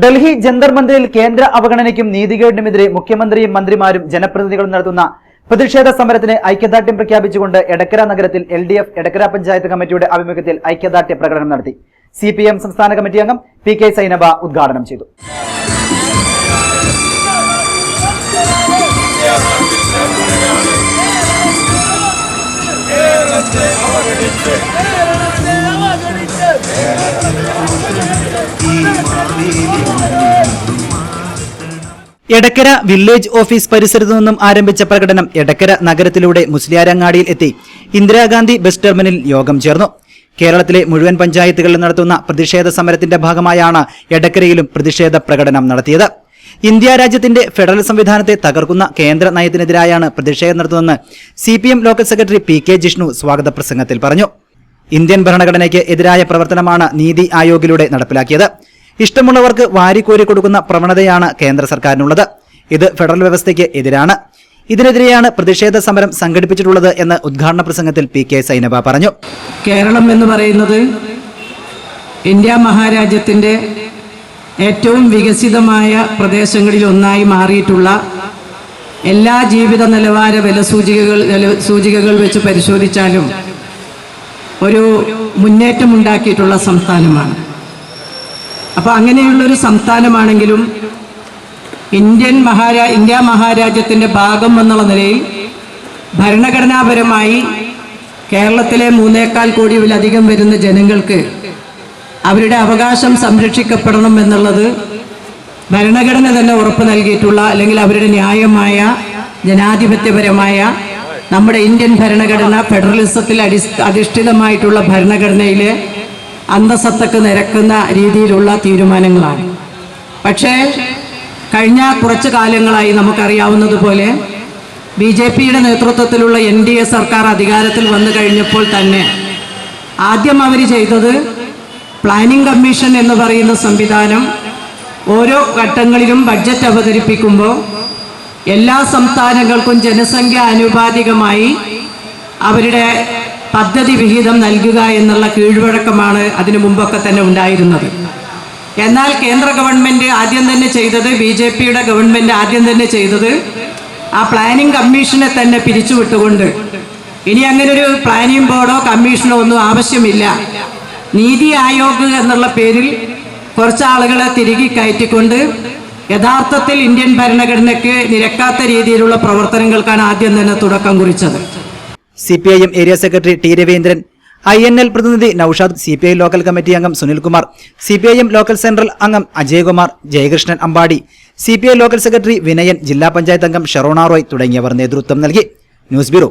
ഡൽഹി ജന്തർ മന്ദിറിൽ കേന്ദ്ര അവഗണനയ്ക്കും നീതികേടിനുമെതിരെ മുഖ്യമന്ത്രിയും മന്ത്രിമാരും ജനപ്രതിനിധികളും നടത്തുന്ന പ്രതിഷേധ സമരത്തിന് ഐക്യദാർഢ്യം പ്രഖ്യാപിച്ചുകൊണ്ട് എടക്കര നഗരത്തിൽ L D F Edakkara panchayat കമ്മിറ്റിയുടെ ആഭിമുഖ്യത്തിൽ ഐക്യദാർഢ്യ പ്രകടനം നടത്തി. സി പി എം സംസ്ഥാന കമ്മിറ്റി അംഗം പി കെ സൈനബ ഉദ്ഘാടനം ചെയ്തു. എടക്കര വില്ലേജ് ഓഫീസ് പരിസരത്തു നിന്നും ആരംഭിച്ച പ്രകടനം എടക്കര നഗരത്തിലൂടെ മുസ്ലിയാരങ്ങാടിയിൽ എത്തി. ഇന്ദിരാഗാന്ധി ബസ് ടെർമിനൽ യോഗം ചേർന്നു. കേരളത്തിലെ മുഴുവൻ പഞ്ചായത്തുകളിൽ നടത്തുന്ന പ്രതിഷേധ സമരത്തിന്റെ ഭാഗമായാണ് എടക്കരയിലും പ്രതിഷേധ പ്രകടനം നടത്തിയത്. ഇന്ത്യ രാജ്യത്തിന്റെ ഫെഡറൽ സംവിധാനത്തെ തകർക്കുന്ന കേന്ദ്ര നയത്തിനെതിരായാണ് പ്രതിഷേധം നടത്തുന്നതെന്ന് C P M local secretary P K Jishnu സ്വാഗത പ്രസംഗത്തിൽ പറഞ്ഞു. ഇന്ത്യൻ ഭരണഘടനയ്ക്ക് എതിരായ പ്രവർത്തനമാണ് നീതി ആയോഗിലൂടെ നടപ്പിലാക്കിയത്. ഇഷ്ടമുള്ളവർക്ക് വാരിക്കോരി കൊടുക്കുന്ന പ്രവണതയാണ് കേന്ദ്ര സർക്കാരിനുള്ളത്. ഇത് ഫെഡറൽ വ്യവസ്ഥയ്ക്ക് എതിരാണ്. ഇതിനെതിരെയാണ് പ്രതിഷേധ സമരം സംഘടിപ്പിച്ചിട്ടുള്ളത് എന്ന് ഉദ്ഘാടന പ്രസംഗത്തിൽ പി കെ സൈനബ പറഞ്ഞു. കേരളം എന്ന് പറയുന്നത് ഇന്ത്യ മഹാരാജ്യത്തിന്റെ ഏറ്റവും വികസിതമായ പ്രദേശങ്ങളിൽ ഒന്നായി മാറിയിട്ടുള്ള എല്ലാ ജീവിത നിലവാര വില സൂചികകൾ സൂചികകൾ വെച്ച് പരിശോധിച്ചാലും ഒരു മുന്നേറ്റമുണ്ടാക്കിയിട്ടുള്ള സംസ്ഥാനമാണ്. അപ്പോൾ അങ്ങനെയുള്ളൊരു സംസ്ഥാനമാണെങ്കിലും ഇന്ത്യൻ മഹാരാ ഇന്ത്യ മഹാരാജ്യത്തിന്റെ ഭാഗം എന്നുള്ള നിലയിൽ ഭരണഘടനാപരമായി കേരളത്തിലെ മൂന്നേക്കാൽ കോടിയിലധികം വരുന്ന ജനങ്ങൾക്ക് അവരുടെ അവകാശം സംരക്ഷിക്കപ്പെടണം എന്നുള്ളത് ഭരണഘടന തന്നെ ഉറപ്പ് നൽകിയിട്ടുള്ള അല്ലെങ്കിൽ അവരുടെ ന്യായമായ ജനാധിപത്യപരമായ നമ്മുടെ ഇന്ത്യൻ ഭരണഘടന ഫെഡറലിസത്തിൽ അടി അധിഷ്ഠിതമായിട്ടുള്ള ഭരണഘടനയിലെ അന്തസത്തക്ക് നിരക്കുന്ന രീതിയിലുള്ള തീരുമാനങ്ങളാണ്. പക്ഷേ കഴിഞ്ഞ കുറച്ച് കാലങ്ങളായി നമുക്കറിയാവുന്നതുപോലെ ബി ജെ പിയുടെ നേതൃത്വത്തിലുള്ള എൻ ഡി എ സർക്കാർ അധികാരത്തിൽ വന്നു കഴിഞ്ഞപ്പോൾ തന്നെ ആദ്യം അവർ ചെയ്തത് പ്ലാനിംഗ് കമ്മീഷൻ എന്ന് പറയുന്ന സംവിധാനം ഓരോ ഘട്ടങ്ങളിലും ബഡ്ജറ്റ് അവതരിപ്പിക്കുമ്പോൾ എല്ലാ സംസ്ഥാനങ്ങൾക്കും ജനസംഖ്യ ആനുപാതികമായി അവരുടെ പദ്ധതി വിഹിതം നൽകുക എന്നുള്ള കീഴ്വഴക്കമാണ് അതിനു മുമ്പൊക്കെ തന്നെ ഉണ്ടായിരുന്നത്. എന്നാൽ കേന്ദ്ര ഗവൺമെന്റ് ആദ്യം തന്നെ ചെയ്തത് ബി ജെ പിയുടെ ഗവൺമെന്റ് ആദ്യം തന്നെ ചെയ്തത് ആ പ്ലാനിംഗ് കമ്മീഷനെ തന്നെ പിരിച്ചുവിട്ടുകൊണ്ട് ഇനി അങ്ങനെ ഒരു പ്ലാനിംഗ് ബോർഡോ കമ്മീഷനോ ഒന്നും ആവശ്യമില്ല. നീതി ആയോഗ് എന്നുള്ള പേരിൽ കുറച്ച് ആളുകളെ തിരികെ കയറ്റിക്കൊണ്ട് യഥാർത്ഥത്തിൽ ഇന്ത്യൻ ഭരണഘടനയ്ക്ക് നിരക്കാത്ത രീതിയിലുള്ള പ്രവർത്തനങ്ങൾക്കാണ് ആദ്യം തന്നെ തുടക്കം കുറിച്ചത്. C P I M area secretary T Raveendran I N L പ്രതിനിധി Noushad C P I local committee അംഗം Sunilkumar C P I M local central അംഗം Ajayakumar Jayakrishnan Ambadi C local secretary Vinayan ജില്ലാ പഞ്ചായത്ത് അംഗം ഷെറോണ റോയ് തുടങ്ങിയവർ നേതൃത്വം നൽകി. News bureau